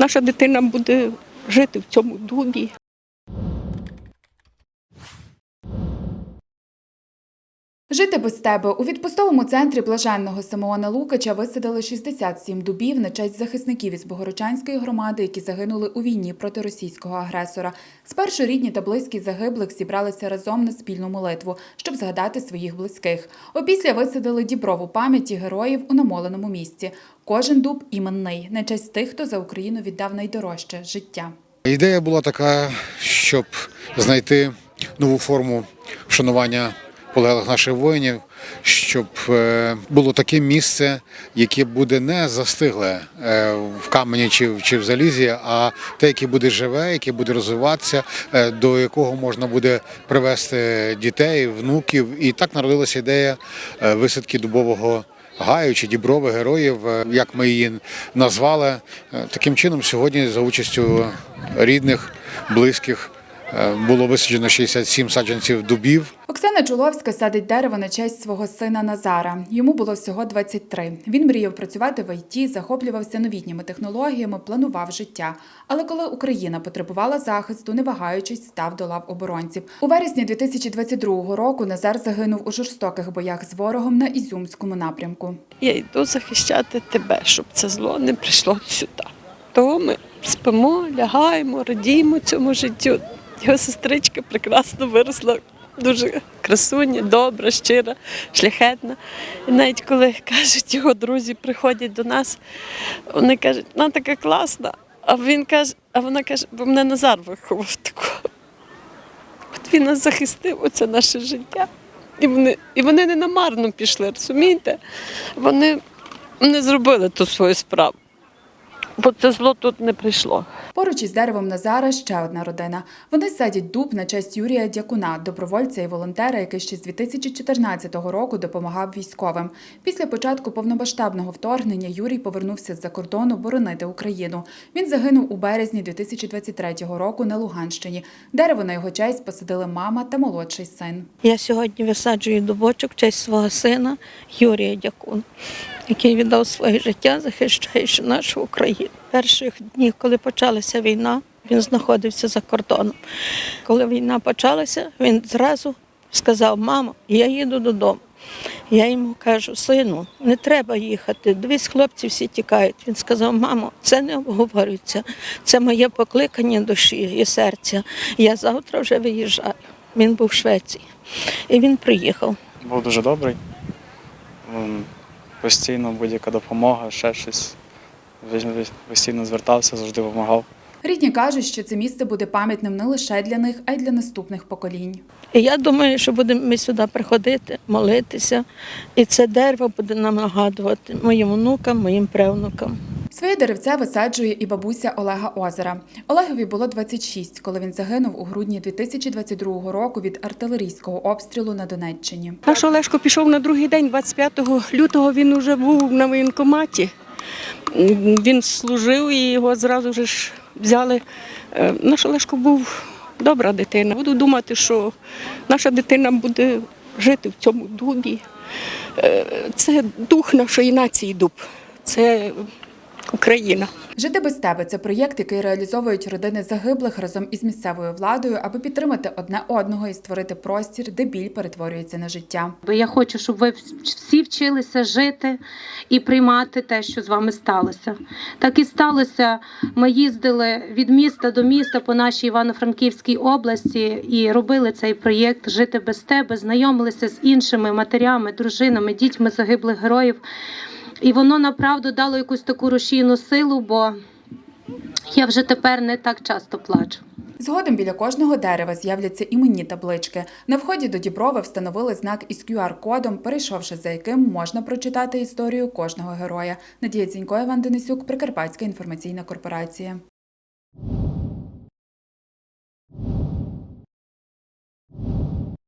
наша дитина буде жити в цьому дубі. Жити без тебе у відпустовому центрі блаженного Симеона Лукача висадили 67 дубів на честь захисників із Богородчанської громади, які загинули у війні проти російського агресора. Спершу рідні та близькі загиблих зібралися разом на спільну молитву, щоб згадати своїх близьких. Опісля висадили діброву пам'яті героїв у намоленому місці. Кожен дуб іменний на честь тих, хто за Україну віддав найдорожче життя. Ідея була така, щоб знайти нову форму вшанування полеглих наших воїнів, щоб е, було таке місце, яке буде не застигле е, в камені чи, в- залізі, а те, яке буде живе, яке буде розвиватися, е, до якого можна буде привести дітей, внуків. І так народилася ідея висадки дубового гаю чи діброви героїв, як ми її назвали. Таким чином, сьогодні за участю рідних, близьких було висаджено 67 саджанців дубів. Оксана Чуловська садить дерево на честь свого сина Назара. Йому було всього 23. Він мріяв працювати в ІТ, захоплювався новітніми технологіями, планував життя. Але коли Україна потребувала захисту, не вагаючись, став до лав оборонців. У вересні 2022 року Назар загинув у жорстоких боях з ворогом на Ізюмському напрямку. Я йду захищати тебе, щоб це зло не прийшло сюди. Того ми спимо, лягаємо, радіємо цьому життю. Його сестричка прекрасно виросла, дуже красуня, добра, щира, шляхетна. І навіть коли кажуть, його друзі приходять до нас, вони кажуть, вона така класна. А він каже, а вона каже, бо мене Назар виховав такого. От він нас захистив, оце наше життя. І вони, і вони не намарно пішли, розумієте? Вони не зробили ту свою справу. Бо це зло тут не прийшло. Поруч із деревом Назара ще одна родина. Вони садять дуб на честь Юрія Дякуна, добровольця і волонтера, який ще з 2014 року допомагав військовим. Після початку повномасштабного вторгнення Юрій повернувся з-за кордону боронити Україну. Він загинув у березні 2023 року на Луганщині. Дерево на його честь посадили мама та молодший син. Я сьогодні висаджую дубочок в честь свого сина Юрія Дякун, який віддав своє життя, захищаючи нашу Україну. Перших днів, коли почалася війна, він знаходився за кордоном. Коли війна почалася, він зразу сказав: Мамо, я їду додому. Я йому кажу, сину, не треба їхати. Дивись, хлопці всі тікають. Він сказав, мамо, це не обговорюється. Це моє покликання душі і серця. Я завтра вже виїжджаю. Він був в Швеції. І він приїхав. був дуже добрий. Постійно будь-яка допомога, ще щось. Постійно звертався, завжди допомагав. Рідні кажуть, що це місце буде пам'ятним не лише для них, а й для наступних поколінь. І я думаю, що будемо ми сюди приходити, молитися. І це дерево буде нам нагадувати моїм внукам, моїм правнукам. Своє деревце висаджує і бабуся Олега Озера. Олегові було 26, коли він загинув у грудні 2022 року від артилерійського обстрілу на Донеччині. Наш Олешко пішов на другий день, 25 лютого, він вже був на воєнкоматі. Він служив і його зразу ж взяли. Е, Наш Олешко був добра дитина. Буду думати, що наша дитина буде жити в цьому дубі. Е, Це дух нашої нації дуб. Це Україна. Жити без тебе це проєкт, який реалізовують родини загиблих разом із місцевою владою, аби підтримати одне одного і створити простір, де біль перетворюється на життя. Бо я хочу, щоб ви всі вчилися жити і приймати те, що з вами сталося. Так і сталося. Ми їздили від міста до міста по нашій Івано-Франківській області і робили цей проєкт Жити без тебе, знайомилися з іншими матерями, дружинами, дітьми загиблих героїв. І воно направду дало якусь таку рушійну силу, бо я вже тепер не так часто плачу. Згодом біля кожного дерева з'являться іменні таблички. На вході до Діброви встановили знак із QR-кодом, перейшовши за яким можна прочитати історію кожного героя. Надія Дзінько, Іван Денисюк, Прикарпатська інформаційна корпорація.